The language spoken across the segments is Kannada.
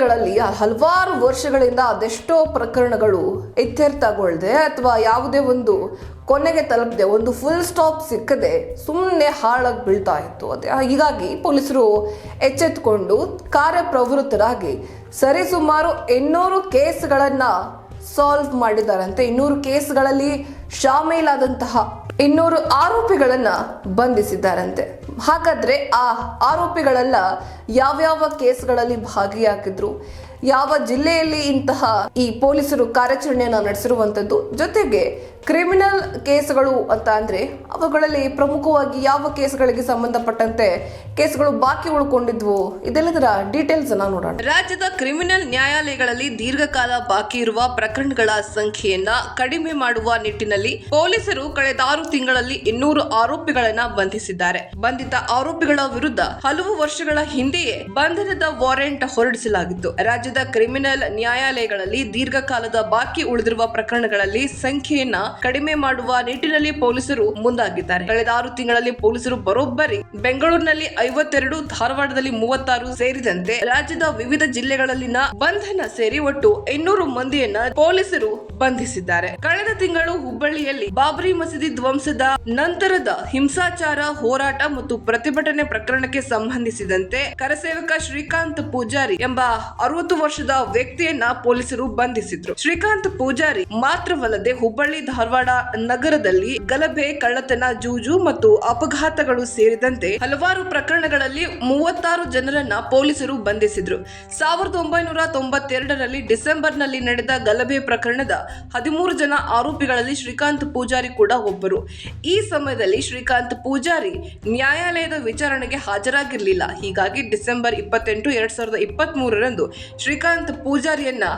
ಜಿಲ್ಲೆಗಳಲ್ಲಿ ಹಲವಾರು ವರ್ಷಗಳಿಂದ ಅದೆಷ್ಟೋ ಪ್ರಕರಣಗಳು ಇತ್ಯರ್ಥಗೊಳ್ಳದೆ ಅಥವಾ ಯಾವುದೇ ಒಂದು ಕೊನೆಗೆ ತಲುಪದೆ, ಒಂದು ಫುಲ್ ಸ್ಟಾಪ್ ಸಿಕ್ಕದೆ ಸುಮ್ಮನೆ ಹಾಳಾಗಿ ಬೀಳ್ತಾ ಇತ್ತು. ಅದೇ, ಹೀಗಾಗಿ ಪೊಲೀಸರು ಎಚ್ಚೆತ್ತುಕೊಂಡು ಕಾರ್ಯಪ್ರವೃತ್ತರಾಗಿ ಸರಿಸುಮಾರು ಇನ್ನೂರು ಕೇಸ್ಗಳನ್ನು ಸಾಲ್ವ್ ಮಾಡಿದ್ದಾರಂತೆ. ಇನ್ನೂರು ಕೇಸ್ಗಳಲ್ಲಿ ಶಾಮೀಲಾದಂತಹ ಇನ್ನೂರು ಆರೋಪಿಗಳನ್ನು ಬಂಧಿಸಿದ್ದಾರಂತೆ. ಹಾಗಾದ್ರೆ ಆ ಆರೋಪಿಗಳೆಲ್ಲ ಯಾವ್ಯಾವ ಕೇಸ್ಗಳಲ್ಲಿ ಭಾಗಿಯಾಗಿದ್ರು? ಯಾವ ಜಿಲ್ಲೆಯಲ್ಲಿ ಇಂತಹ ಈ ಪೊಲೀಸರು ಕಾರ್ಯಾಚರಣೆಯನ್ನ ನಡೆಸಿರುವಂತದ್ದು? ಜೊತೆಗೆ ಕ್ರಿಮಿನಲ್ ಕೇಸ್ಗಳು ಅಂತ ಅಂದ್ರೆ ಅವುಗಳಲ್ಲಿ ಪ್ರಮುಖವಾಗಿ ಯಾವ ಕೇಸ್ಗಳಿಗೆ ಸಂಬಂಧಪಟ್ಟಂತೆ ಕೇಸ್ಗಳು ಬಾಕಿ ಉಳ್ಕೊಂಡಿದ್ವು? ಇದೆಲ್ಲದರ ಡೀಟೇಲ್ಸ್ ಅನ್ನ ನೋಡೋಣ. ರಾಜ್ಯದ ಕ್ರಿಮಿನಲ್ ನ್ಯಾಯಾಲಯಗಳಲ್ಲಿ ದೀರ್ಘಕಾಲ ಬಾಕಿ ಇರುವ ಪ್ರಕರಣಗಳ ಸಂಖ್ಯೆಯನ್ನ ಕಡಿಮೆ ಮಾಡುವ ನಿಟ್ಟಿನಲ್ಲಿ ಪೊಲೀಸರು ಕಳೆದ ಆರು ತಿಂಗಳಲ್ಲಿ ಇನ್ನೂರು ಆರೋಪಿಗಳನ್ನ ಬಂಧಿಸಿದ್ದಾರೆ. ಬಂಧಿತ ಆರೋಪಿಗಳ ವಿರುದ್ಧ ಹಲವು ವರ್ಷಗಳ ಹಿಂದೆಯೇ ಬಂಧನದ ವಾರೆಂಟ್ ಹೊರಡಿಸಲಾಗಿತ್ತು. ರಾಜ್ಯದ ಕ್ರಿಮಿನಲ್ ನ್ಯಾಯಾಲಯಗಳಲ್ಲಿ ದೀರ್ಘಕಾಲದ ಬಾಕಿ ಉಳಿದಿರುವ ಪ್ರಕರಣಗಳಲ್ಲಿ ಸಂಖ್ಯೆಯನ್ನ ಕಡಿಮೆ ಮಾಡುವ ನಿಟ್ಟಿನಲ್ಲಿ ಪೊಲೀಸರು ಮುಂದಾಗಿದ್ದಾರೆ. ಕಳೆದ ಆರು ತಿಂಗಳಲ್ಲಿ ಪೊಲೀಸರು ಬರೋಬ್ಬರಿ ಬೆಂಗಳೂರಿನಲ್ಲಿ ಐವತ್ತೆರಡು, ಧಾರವಾಡದಲ್ಲಿ ಮೂವತ್ತಾರು ಸೇರಿದಂತೆ ರಾಜ್ಯದ ವಿವಿಧ ಜಿಲ್ಲೆಗಳಲ್ಲಿನ ಬಂಧನ ಸೇರಿ ಒಟ್ಟು ಇನ್ನೂರು ಮಂದಿಯನ್ನ ಪೊಲೀಸರು ಬಂಧಿಸಿದ್ದಾರೆ. ಕಳೆದ ತಿಂಗಳು ಹುಬ್ಬಳ್ಳಿಯಲ್ಲಿ ಬಾಬರಿ ಮಸೀದಿ ಧ್ವಂಸದ ನಂತರದ ಹಿಂಸಾಚಾರ, ಹೋರಾಟ ಮತ್ತು ಪ್ರತಿಭಟನೆ ಪ್ರಕರಣಕ್ಕೆ ಸಂಬಂಧಿಸಿದಂತೆ ಕರಸೇವಕ ಶ್ರೀಕಾಂತ್ ಪೂಜಾರಿ ಎಂಬ ಅರವತ್ತು ವರ್ಷದ ವ್ಯಕ್ತಿಯನ್ನ ಪೊಲೀಸರು ಬಂಧಿಸಿದ್ರು. ಶ್ರೀಕಾಂತ್ ಪೂಜಾರಿ ಮಾತ್ರವಲ್ಲದೆ ಹುಬ್ಬಳ್ಳಿ ಧಾರವಾಡ ನಗರದಲ್ಲಿ ಗಲಭೆ, ಕಳ್ಳತನ, ಜೂಜು ಮತ್ತು ಅಪಘಾತಗಳು ಸೇರಿದಂತೆ ಹಲವಾರು ಪ್ರಕರಣಗಳಲ್ಲಿ ಮೂವತ್ತಾರು ಜನರನ್ನ ಪೊಲೀಸರು ಬಂಧಿಸಿದ್ರು. ಸಾವಿರದ ಒಂಬೈನೂರ ತೊಂಬತ್ತೆರಡರಲ್ಲಿ ಡಿಸೆಂಬರ್ನಲ್ಲಿ ನಡೆದ ಗಲಭೆ ಪ್ರಕರಣದ ಹದಿಮೂರು ಜನ ಆರೋಪಿಗಳಲ್ಲಿ ಶ್ರೀಕಾಂತ್ ಪೂಜಾರಿ ಕೂಡ ಒಬ್ಬರು. ಈ ಸಮಯದಲ್ಲಿ ಶ್ರೀಕಾಂತ್ ಪೂಜಾರಿ ನ್ಯಾಯಾಲಯದ ವಿಚಾರಣೆಗೆ ಹಾಜರಾಗಿರಲಿಲ್ಲ. ಹೀಗಾಗಿ ಡಿಸೆಂಬರ್ ಇಪ್ಪತ್ತೆಂಟು, ಎರಡ್ ಸಾವಿರದ ಇಪ್ಪತ್ತ್ ಮೂರರಂದು ಶ್ರೀಕಾಂತ್ ಪೂಜಾರಿಯನ್ನ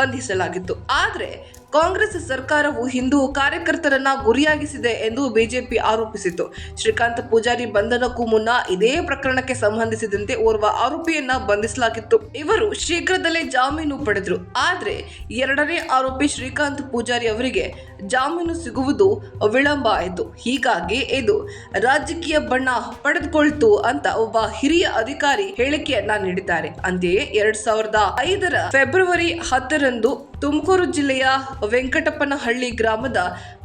ಬಂಧಿಸಲಾಗಿತ್ತು. ಆದ್ರೆ ಕಾಂಗ್ರೆಸ್ ಸರ್ಕಾರವು ಹಿಂದೂ ಕಾರ್ಯಕರ್ತರನ್ನ ಗುರಿಯಾಗಿಸಿದೆ ಎಂದು ಬಿಜೆಪಿ ಆರೋಪಿಸಿತು ಶ್ರೀಕಾಂತ್ ಪೂಜಾರಿ ಬಂಧನಕ್ಕೂ ಮುನ್ನ ಇದೇ ಪ್ರಕರಣಕ್ಕೆ ಸಂಬಂಧಿಸಿದಂತೆ ಓರ್ವ ಆರೋಪಿಯನ್ನ ಬಂಧಿಸಲಾಗಿತ್ತು. ಇವರು ಶೀಘ್ರದಲ್ಲೇ ಜಾಮೀನು ಪಡೆದರು. ಆದರೆ ಎರಡನೇ ಆರೋಪಿ ಶ್ರೀಕಾಂತ್ ಪೂಜಾರಿ ಅವರಿಗೆ ಜಾಮೀನು ಸಿಗುವುದು ವಿಳಂಬ ಆಯಿತು. ಹೀಗಾಗಿ ಇದು ರಾಜಕೀಯ ಬಣ್ಣ ಪಡೆದುಕೊಳ್ತು ಅಂತ ಒಬ್ಬ ಹಿರಿಯ ಅಧಿಕಾರಿ ಹೇಳಿಕೆಯನ್ನ ನೀಡಿದ್ದಾರೆ. ಅಂತೆಯೇ ಎರಡ್ ಸಾವಿರದ ಐದರ ಫೆಬ್ರವರಿ ಹತ್ತರಂದು ತುಮಕೂರು ಜಿಲ್ಲೆಯ ವೆಂಕಟಪ್ಪನಹಳ್ಳಿ ಗ್ರಾಮದ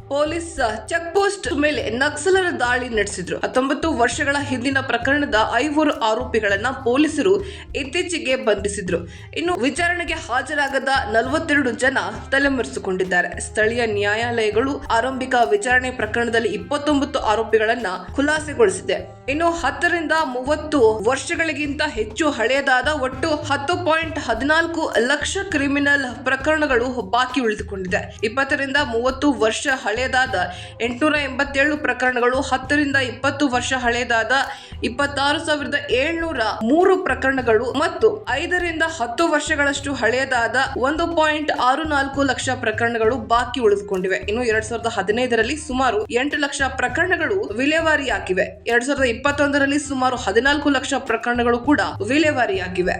ಪೊಲೀಸ್ ಚೆಕ್ ಪೋಸ್ಟ್ ಮೇಲೆ ನಕ್ಸಲರ ದಾಳಿ ನಡೆಸಿದ್ರು. ಹತ್ತೊಂಬತ್ತು ವರ್ಷಗಳ ಹಿಂದಿನ ಪ್ರಕರಣದ ಐವರು ಆರೋಪಿಗಳನ್ನ ಪೊಲೀಸರು ಇತ್ತೀಚೆಗೆ ಬಂಧಿಸಿದ್ರು. ಇನ್ನು ವಿಚಾರಣೆಗೆ ಹಾಜರಾಗದ ನಲವತ್ತೆರಡು ಜನ ತಲೆಮರೆಸಿಕೊಂಡಿದ್ದಾರೆ. ಸ್ಥಳೀಯ ನ್ಯಾಯಾಲಯಗಳು ಆರಂಭಿಕ ವಿಚಾರಣೆ ಪ್ರಕರಣದಲ್ಲಿ ಇಪ್ಪತ್ತೊಂಬತ್ತು ಆರೋಪಿಗಳನ್ನ ಖುಲಾಸೆಗೊಳಿಸಿದೆ. ಇನ್ನು ಹತ್ತರಿಂದ ಮೂವತ್ತು ವರ್ಷಗಳಿಗಿಂತ ಹೆಚ್ಚು ಹಳೆಯದಾದ ಒಟ್ಟು ಹತ್ತು ಪಾಯಿಂಟ್ ಹದಿನಾಲ್ಕು ಲಕ್ಷ ಕ್ರಿಮಿನಲ್ ಪ್ರಕರಣಗಳು ಬಾಕಿ ಉಳಿದುಕೊಂಡಿದೆ. ಇಪ್ಪತ್ತರಿಂದ ಮೂವತ್ತು ವರ್ಷ ಹಳೆಯದಾದ ಎಂಟುನೂರ ಎಂಬತ್ತೇಳು ಪ್ರಕರಣಗಳು, ಹತ್ತರಿಂದ ಇಪ್ಪತ್ತು ವರ್ಷ ಹಳೆಯದಾದ ಇಪ್ಪತ್ತಾರು ಸಾವಿರದ ಏಳ್ನೂರ ಮೂರು ಪ್ರಕರಣಗಳು ಮತ್ತು ಐದರಿಂದ ಹತ್ತು ವರ್ಷಗಳಷ್ಟು ಹಳೆಯದಾದ ಒಂದು ಪಾಯಿಂಟ್ ಆರು ನಾಲ್ಕು ಲಕ್ಷ ಪ್ರಕರಣಗಳು ಬಾಕಿ ಉಳಿದುಕೊಂಡಿವೆ. ಇನ್ನು ಎರಡ್ ಸಾವಿರದ ಹದಿನೈದರಲ್ಲಿ ಸುಮಾರು ಎಂಟು ಲಕ್ಷ ಪ್ರಕರಣಗಳು ವಿಲೇವಾರಿಯಾಗಿವೆ. ಎರಡ್ ಸಾವಿರದ ಇಪ್ಪತ್ತೊಂದರಲ್ಲಿ ಸುಮಾರು ಹದಿನಾಲ್ಕು ಲಕ್ಷ ಪ್ರಕರಣಗಳು ಕೂಡ ವಿಲೇವಾರಿಯಾಗಿವೆ.